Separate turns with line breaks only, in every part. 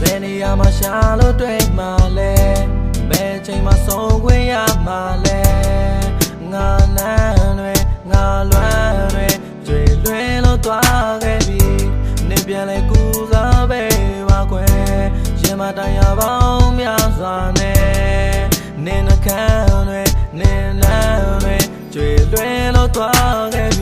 ဘယ်နေရာမှာရှာလို့တွေ့မှလဲဘယ်ချိန်မှာဆုံးခွင့်ရမှလဲငါလမ်းတွေငါလွမ်းတွေကျွေလွင်လို့သွားခဲ့ပြီနေပြန်လဲကူစားပေးပါခွဲရင်မတရားပေါင်းများစွာနဲ့နေနှကန်းတွေနေလမ်းတွေကျွေလွင်လို့သွားခဲ့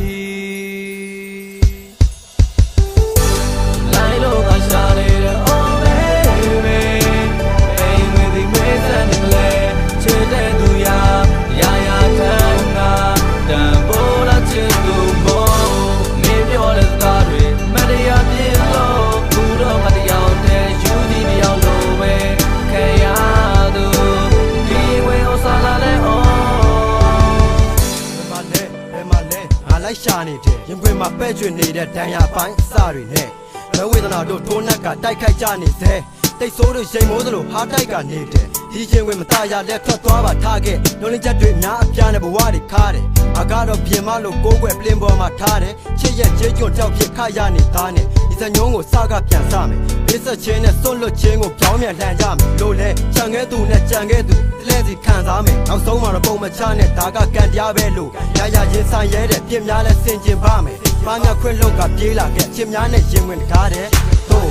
ရှာနေတယ်ရင်ခွင်မှာပဲ့ကျွ
နေတဲ့ဒဏ်ရာပိုင်းအစတွေနဲ့မဝေဒနာတို့ထိုးနှက်ကတိုက်ခိုက်ကြနေသေးတိတ်ဆိုးတို့ရိမ်မိုးသလိုဟာတိုက်ကနေတယ်ဒီချင်းဝင်မตาရလက်ထွက်သွားပါထားခဲ့ညှိုးလင်းချက်တွေများအပြားနဲ့ဘဝတွေခါတယ်အကတော့ပြင်မလို့ကိုးကွယ်ပလင်ပေါ်မှာထားတယ်ချစ်ရဲ့ကျေးကျွန်းကြောက်ဖြစ်ခရနေသားနဲ့ ဒီစညုံးကိုစကပြန်စမယ်ဘေးဆက်ချင်းနဲ့စွန့်လွတ်ခြင်းကိုပြောင်းပြန်လှန်ကြမယ်လို့လဲချန်ခဲ့သူနဲ့ကြံခဲ့သူတလဲစီခံစားမယ်နောက်ဆုံးမှာတော့ပုံမချနဲ့ဒါကကံတရားပဲလို့ရရရင်ဆိုင်ရဲတဲ့ပြင်းများလဲဆင်ကျင်ပါမယ်ပါညာခွင့်လောက်ကပြေးလာခဲ့ချစ်များနဲ့ရင်ဝင်တကားတဲ့တို့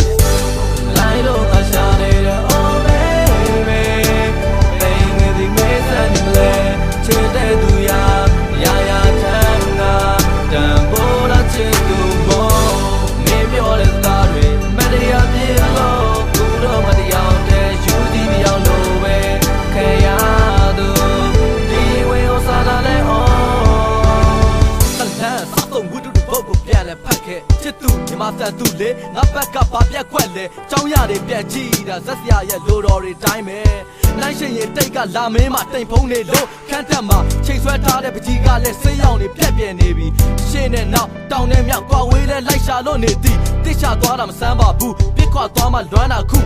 လိုက်လို့ငါရှာနေတယ် oh baby အိမ်ဝင်ဒီမေးစံနေမလဲချစ်တဲ့သူရာရာ တလ
န်စသုံးဝတ္ထုတစ်ပုတ်ကိုပြန်လဲဖတ်ခဲ့ချစ်သူညီမဆက်သူလေငါဘက်ကဘာပြက်ခွက်လဲចောင်းရတွေပြန်ကြည့်တာဇက်စရာရဲ့လိုတော်တွေတိုင်းပဲနိုင်ရှင်ရင်တိတ်ကလာမင်းမတိမ်ဖုံးနေလို့ခန်းတက်မှာချိန်ဆွဲထားတဲ့ပကြီးကလည်းဆေးရောင်တွေပြက်ပြဲနေပြီရှင်းနဲ့နောက်တောင်းနဲ့မြောက်ကွာဝေးလဲလိုက်ရှာလို့နေသည်တိချသွားတာမစမ်းပါဘူးပြစ်ခွာသွားမှလွမ်းတာခု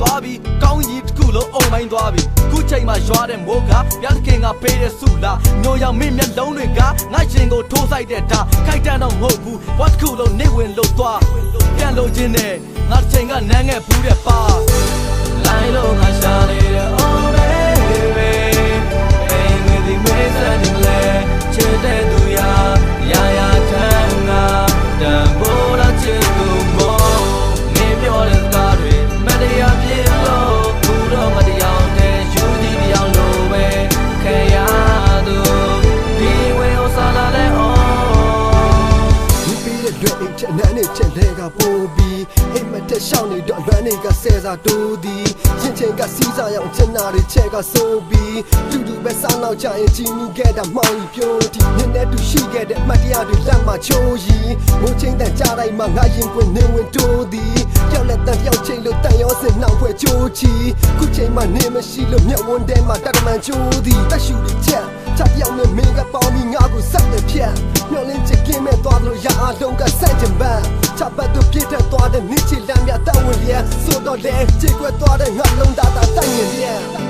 သွားပြီကောင်းကြီးတစ်ခုလုံးအုံမိုင်းသွားပြီခုချိန်မှာရွာတဲ့မိုးကရသခင်ကပေးတဲ့ဆုလားညိုရောင်မင်းမျက်လုံးတွေကငါရှင်ကိုထိုးဆိုင်တဲ့ဒါခိုက်တန်းတော့မဟုတ်ဘူးဝတ်တစ်ခုလုံးနေဝင်လို့သွားပြန်လို့ချင်းနဲ့ငါတစ်ချိန်ကနန်းငယ်ဘူးတဲ့ပါ
လိုက်လို့ငါရှာနေတ ပိုးပြီး
အိမ်မတက်ရှောင်းနေတော့လွမ်းနေကဆဲစာတိုးသည်ရင်ချိန်ကစီးစားရောက်ချင်နာတွေချက်ကဆိုးပြီးတူတူပဲစားနောက်ချရင်ကြီးမိခဲ့တာမောင်ကြီးပြိုးတီနင်းနဲ့တူရှိခဲ့တဲ့အမတ်တရားတွေလက်မှာချိုးရီမိုးချင်းတန်ကြတိုင်းမှာငါရင်ကွင်းနေဝင်တိုးသည်ကြောက်လက်တန်ပြောက်ချိန်လို့တန်ရောစင်နှောက်ဖွဲ့ချိုးချီခုချိန်မှာနေမရှိလို့မျက်ဝန်းထဲမှာတက္ကမန်ချိုးသည်တက်ရှူတွေချက်ချပြောင်းနဲ့မင်းကပေါင်းပြီးငါကိုဆက်တဲ့ဖြတ်မျောလင်းချစ်ကင်းမဲ့သွားလို့ရအားလုံးကဆန့်ကျင်ပန်း ချပတ်သူပြည့်တဲ့သွားတဲ့နေ့ချီလမ်းမြတ်တောင်းဝင်လျက်ဆိုတော့လေချစ်ွက်သွားတဲ့ငါလုံးသားသားတိုင်ရင်လျက်
လိုက်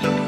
နော